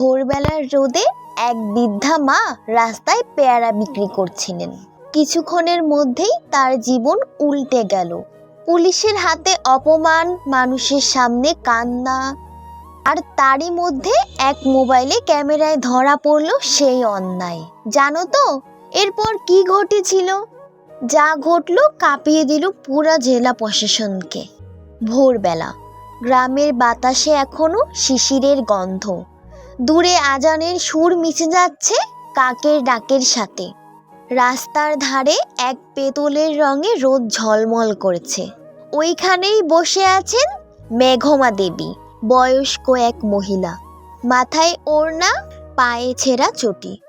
ভোরবেলার রোদে এক বৃদ্ধা মা রাস্তায় পেয়ারা বিক্রি করছিলেন। কিছুক্ষণের মধ্যেই তার জীবন উল্টে গেল। পুলিশের হাতে অপমান, মানুষের সামনে কান্না, আর তারই মধ্যে এক মোবাইলে ক্যামেরায় ধরা পড়ল সেই অন্যায়। জানো তো, এরপর কি ঘটেছিল? যা ঘটলো কাঁপিয়ে দিল পুরা জেলা প্রশাসনকে। ভোরবেলা, গ্রামের বাতাসে এখনও শিশিরের গন্ধ। দূরে আজানের সুর মিশে যাচ্ছে কাকের ডাকের সাথে। রাস্তার ধারে এক পেতলের রঙে রোদ ঝলমল করেছে। ওইখানেই বসে আছেন মেঘমা দেবী, বয়স্ক এক মহিলা। মাথায় ওড়না, পায়ে ছেঁড়া চটি।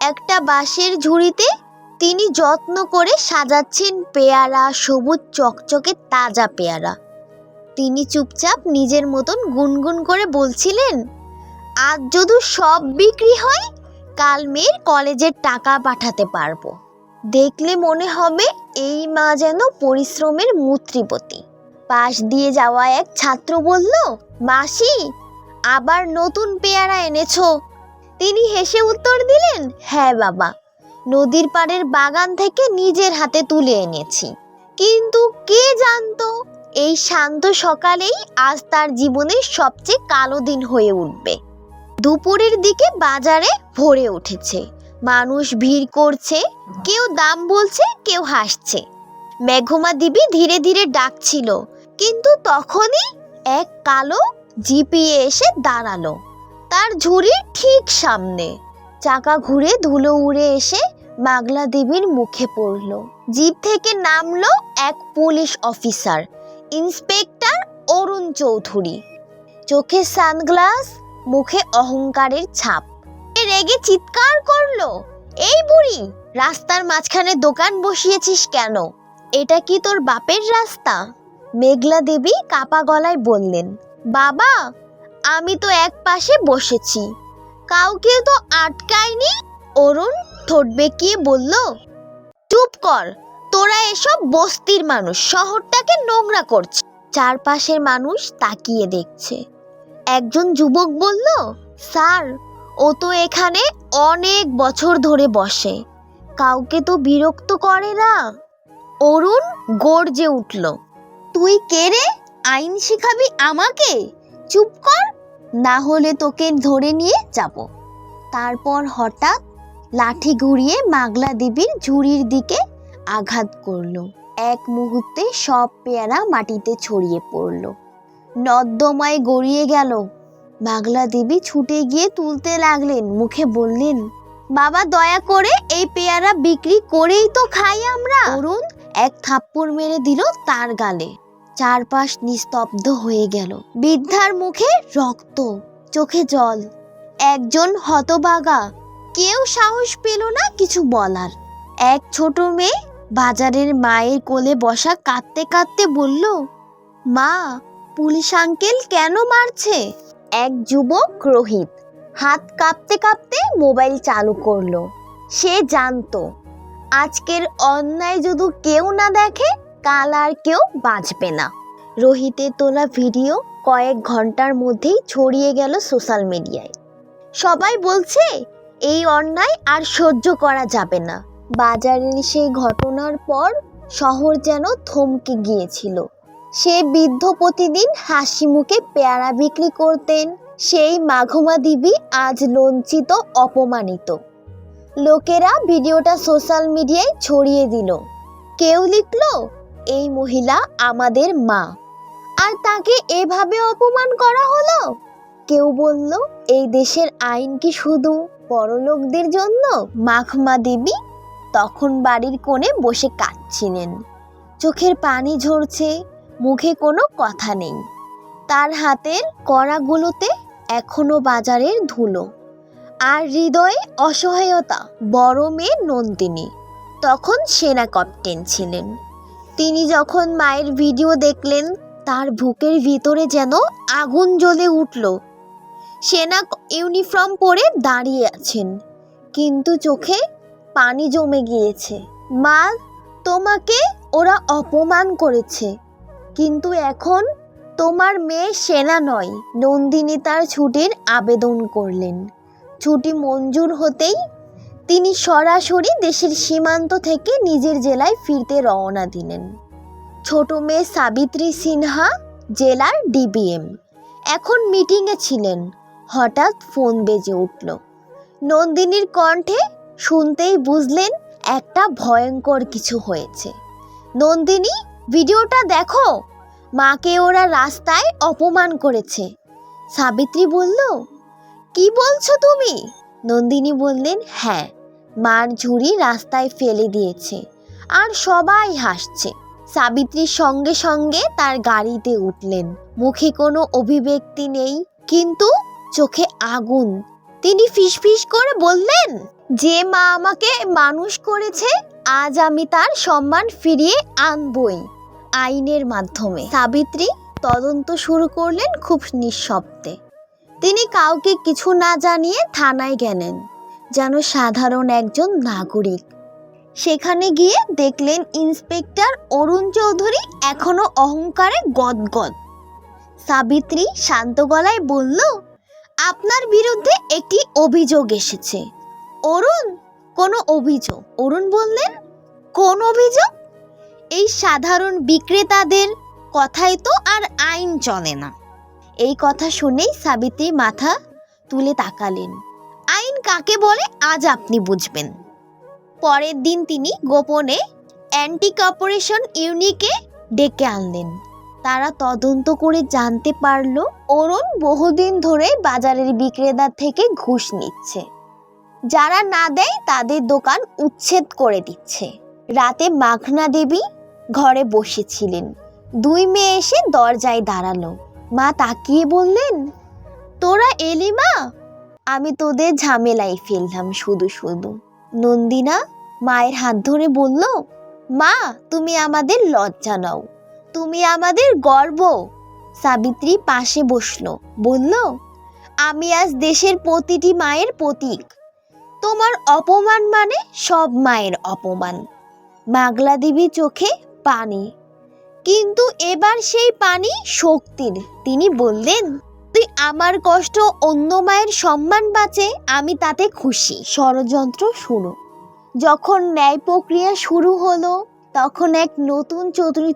একটা বাঁশের ঝুড়িতে তিনি যত্ন করে সাজাচ্ছেন পেয়ারা, সবুজ চকচকে তাজা পেয়ারা। তিনি চুপচাপ নিজের মতন গুনগুন করে বলছিলেন আজ যদি সব বিক্রি হয়, কাল মেয়ের কলেজের টাকা পাঠাতে পারব। দেখলে মনে হবে এই মা যেন পরিশ্রমের মূত্রিপতি। পাশ দিয়ে যাওয়া এক ছাত্র বলল, মাসি, আবার নতুন পেয়ারা এনেছো। তিনি হেসে উত্তর দিলেন হ্যাঁ বাবা, নদীর পাড়ের বাগান থেকে নিজের হাতে তুলে এনেছি। কিন্তু কে জানতো, এই শান্ত সকালেই আজ তার জীবনের সবচেয়ে কালো দিন হয়ে উঠবে। দুপুরের দিকে বাজারে ভরে উঠেছে। মানুষ ভিড় করছে, কেউ দাম বলছে, কেউ হাসছে। মেঘমা দিবি ধীরে ধীরে ডাকছিল, কিন্তু তখনই এক কালো জিপিএ এসে দাঁড়াল। তার ঝুড়ির ঠিক সামনে। চাকা ঘুরে ধুলো উড়ে এসে মাগলা দেবীর মুখে পড়ল। জিপ থেকে নামলো এক police officer, inspector Arun Chowdhury. চোখে সানগ্লাস মুখে অহংকারের ছাপ। এ রেগে চিৎকার করল। এই বুড়ি, রাস্তার মাঝখানে দোকান বসিয়েছিস কেন? এটা কি তোর বাপের রাস্তা? মেঘলা দেবী কাপা গলায় বললেন, বাবা, আমি তো এক পাশে বসেছি। কাউকে তো আটকায়নি? অরুণ ঠোঁট বেঁকিয়ে বলল, চুপ কর, তোরা এসব বস্তির মানুষ, শহরটাকে নোংরা করছে। চারপাশের মানুষ তাকিয়ে দেখছে। একজন যুবক বলল, স্যার, ও তো এখানে অনেক বছর ধরে বসে। কাউকে তো বিরক্ত করে না। অরুণ গর্জে উঠল, তুই কে রে? আইন শিখাবি আমাকে? চুপ কর, না হলে তোকে ধরে নিয়ে যাব। তারপর হঠাৎ লাঠি ঘুরিয়ে মাগলা দেবীর ঝুড়ির দিকে আঘাত করল। এক মুহূর্তে সব পেয়ারা মাটিতে ছড়িয়ে পড়ল। নর্দমায় গড়িয়ে গেল। মাগলা দেবী ছুটে গিয়ে তুলতে লাগলেন। মুখে বললেন, বাবা, দয়া করে এই পেয়ারা বিক্রি করেই তো খাই আমরা। অরুণ এক থাপ্পড় মেরে দিল তার গালে। চারপাশ নিস্তব্ধ হয়ে গেল। বৃদ্ধার মুখে রক্ত, চোখে জল। একজন হতবাগা। কেউ সাহস পেল না কিছু বলার। এক ছোট মেয়ে বাজারের মায়ের কোলে বসা কাঁদতে কাঁদতে বলল, মা পুলিশ আঙ্কেল কেন মারছে? এক যুবক রোহিত হাত কাঁপতে কাঁপতে মোবাইল চালু করল। সে জানতো, আজকের অন্যায় যদি কেউ না দেখে, কাল আর কেউ বাঁচবে না। রোহিতের তোলা ভিডিও কয়েক ঘণ্টার মধ্যেই ছড়িয়ে গেল সোশ্যাল মিডিয়ায়। সবাই বলছে, এই অন্যায় আর সহ্য করা যাবে না। বাজারের সেই ঘটনার পর শহর যেন থমকে গিয়েছিল। সে বৃদ্ধ প্রতিদিন হাসি মুখে পেয়ারা বিক্রি করতেন। সেই মাঘমা দিবি আজ লঞ্চিত অপমানিত। লোকেরা ভিডিওটা সোশ্যাল মিডিয়ায় ছড়িয়ে দিল। কেউ লিখল, এই মহিলা আমাদের মা। আর তাকে এভাবে অপমান করা হলো? কেউ বলল, এই দেশের আইন কি শুধু বড়লোকদের জন্য? মাখমা দেবী তখন বাড়ির কোণে বসে কাঁদছিলেন। চোখের পানি ঝরছে মুখে কোনো কথা নেই। তার হাতের কড়াগুলোতে এখনও বাজারের ধুলো আর হৃদয়ে অসহায়তা, বড় মেয়ে নন্দিনী। তখন সেনা ক্যাপ্টেন ছিলেন। তিনি যখন মায়ের ভিডিও দেখলেন, তার বুকের ভিতরে যেন আগুন জ্বলে উঠল। সেনা ইউনিফর্ম পরে দাঁড়িয়ে আছেন, কিন্তু চোখে পানি জমে গিয়েছে। মা, তোমাকে ওরা অপমান করেছে। কিন্তু এখন তোমার মেয়ে সেনা নয়। নন্দিনী তার ছুটির আবেদন করলেন। ছুটি মঞ্জুর হতেই তিনি সরাসরি দেশের সীমান্ত থেকে নিজের জেলায় ফিরতে রওনা দিলেন। ছোট মেয়ে সাবিত্রী সিনহা, জেলার ডিবিএম। এখন মিটিংয়ে ছিলেন। হঠাৎ ফোন বেজে উঠল। নন্দিনীর কণ্ঠে শুনতেই বুঝলেন, একটা ভয়ঙ্কর কিছু হয়েছে। নন্দিনী ভিডিওটা দেখো। মাকে ওরা রাস্তায় অপমান করেছে। সাবিত্রী বলল, কি বলছো তুমি? নন্দিনী বললেন হ্যাঁ মার ঝুড়ি রাস্তায় ফেলে দিয়েছে আর সবাই হাসছে। সাবিত্রীর সঙ্গে সঙ্গে তার গাড়িতে উঠলেন। মুখে কোনো অভিব্যক্তি নেই, কিন্তু চোখে আগুন। তিনি ফিসফিস করে বললেন, যে মা আমাকে মানুষ করেছে, আজ আমি তার সম্মান ফিরিয়ে আনবই। আইনের মাধ্যমে। সাবিত্রী তদন্ত শুরু করলেন খুব নিঃশব্দে। তিনি কাউকে কিছু না জানিয়ে থানায় গেলেন, যেন সাধারণ একজন নাগরিক। সেখানে গিয়ে দেখলেন ইন্সপেক্টর অরুণ চৌধুরী এখনও অহংকারে গদগদ। সাবিত্রী শান্ত গলায় বলল, আপনার বিরুদ্ধে একটি অভিযোগ এসেছে। অরুণ? কোনো অভিযোগ? অরুণ বললেন, কোন অভিযোগ? এই সাধারণ বিক্রেতাদের কথায় তো আর আইন চলে না। এই কথা শুনেই সাবিত্রী মাথা তুলে তাকালেন। আইন কাকে বলে আজ আপনি বুঝবেন। পরের দিন তিনি গোপনে অ্যান্টি কর্পোরেশন ইউনিকে ডেকে আনলেন। তারা তদন্ত করে জানতে পারল, অরুণ বহুদিন ধরে বাজারের বিক্রেতার থেকে ঘুষ নিচ্ছে। যারা না দেয় তাদের দোকান উচ্ছেদ করে দিচ্ছে। রাতে মাঘনা দেবী ঘরে বসেছিলেন। দুই মেয়ে এসে দরজায় দাঁড়াল। মা তাকিয়ে বললেন, তোরা এলি মা? আমি তোদের ঝামেলায় ফেললাম শুধু শুধু। নন্দিনা মায়ের হাত ধরে বলল, মা, তুমি আমাদের লজ্জা নাও। তুমি আমাদের গর্ব। সাবিত্রী পাশে বসল, বলল, আমি আজ দেশের প্রতিটি মায়ের প্রতীক। তোমার অপমান মানে সব মায়ের অপমান। মাগলা দেবী চোখে পানি। কিন্তু এবার সেই পানি শক্তির। তিনি বললেন, তুই আমার কষ্ট অন্য মায়ের সম্মান বাঁচে, আমি তাতে খুশি। ষড়যন্ত্র শুরু। যখন ন্যায় প্রক্রিয়া শুরু হলো, তখন এক নতুন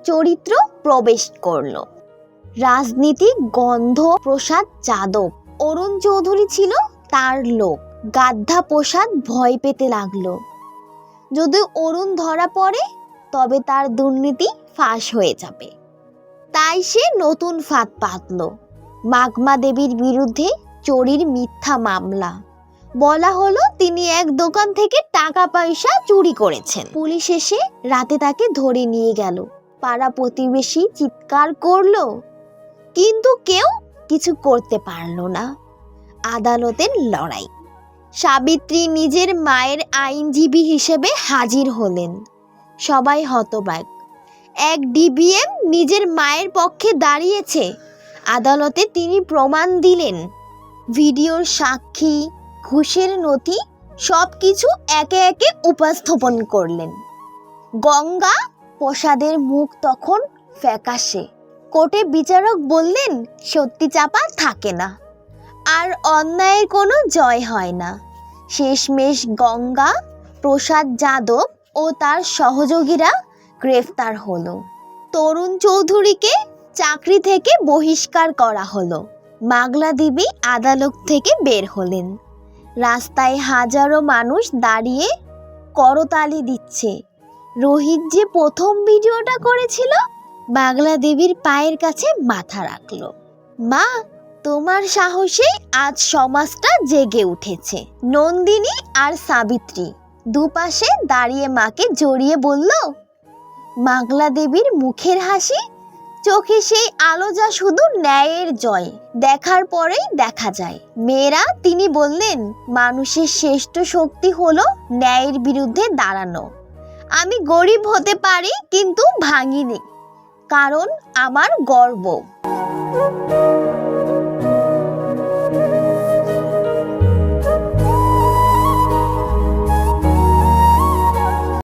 চরিত্র প্রবেশ করল। রাজনীতি, গন্ধ, প্রসাদ, যাদব। অরুণ চৌধুরী ছিল তার লোক। গাদ্ধা প্রসাদ ভয় পেতে লাগল। যদি অরুণ ধরা পড়ে তবে তার দুর্নীতি ফাঁস হয়ে যাবে। তাই সে নতুন ফাঁদ পাতল। মাগমা দেবীর বিরুদ্ধে চোরির মিথ্যা মামলা। বলা হলো, তিনি এক দোকান থেকে টাকা পয়সা চুরি করেছেন। পুলিশ এসে রাতে তাকে ধরে নিয়ে গেল। পাড়া প্রতিবেশী চিৎকার করল, কিন্তু কেউ কিছু করতে পারল না। আদালতের লড়াই। সাবিত্রী নিজের মায়ের আইনজীবী হিসেবে হাজির হলেন। সবাই হতবাক। এক ডিবিএম নিজের মায়ের পক্ষে দাঁড়িয়েছে। আদালতে তিনি প্রমাণ দিলেন। ভিডিওর সাক্ষী, ঘুষের নথি সব কিছু একে একে উপস্থাপন করলেন। গঙ্গা প্রসাদের মুখ তখন ফ্যাকাশে। কোর্টে বিচারক বললেন, সত্যি চাপা থাকে না। আর অন্যায়ের কোনো জয় হয় না। শেষমেশ গঙ্গা প্রসাদ যাদব ও তার সহযোগীরা গ্রেফতার হলো। তরুণ চৌধুরীকে চাকরি থেকে বহিষ্কার করা হলো। মাগলা দেবী আদালত থেকে বের হলেন। রাস্তায় হাজারো মানুষ দাঁড়িয়ে করতালি দিচ্ছে। রোহিত যে প্রথম ভিডিওটা করেছিল বাংলা দেবীর পায়ের কাছে মাথা রাখল। মা, তোমার সাহসে আজ সমাজটা জেগে উঠেছে। নন্দিনী আর সাবিত্রী দুপাশে দাঁড়িয়ে মাকে জড়িয়ে বলল, মাগলা দেবীর মুখের হাসি, চোখে সেই আলো যা শুধু ন্যায়ের জয়, দেখার পরেই দেখা যায়। মেয়েরা তিনি বললেন, মানুষের শ্রেষ্ঠ শক্তি হলো ন্যায়ের বিরুদ্ধে দাঁড়ানো। আমি গরিব হতে পারি, কিন্তু ভাঙিনি, কারণ আমার গর্ব।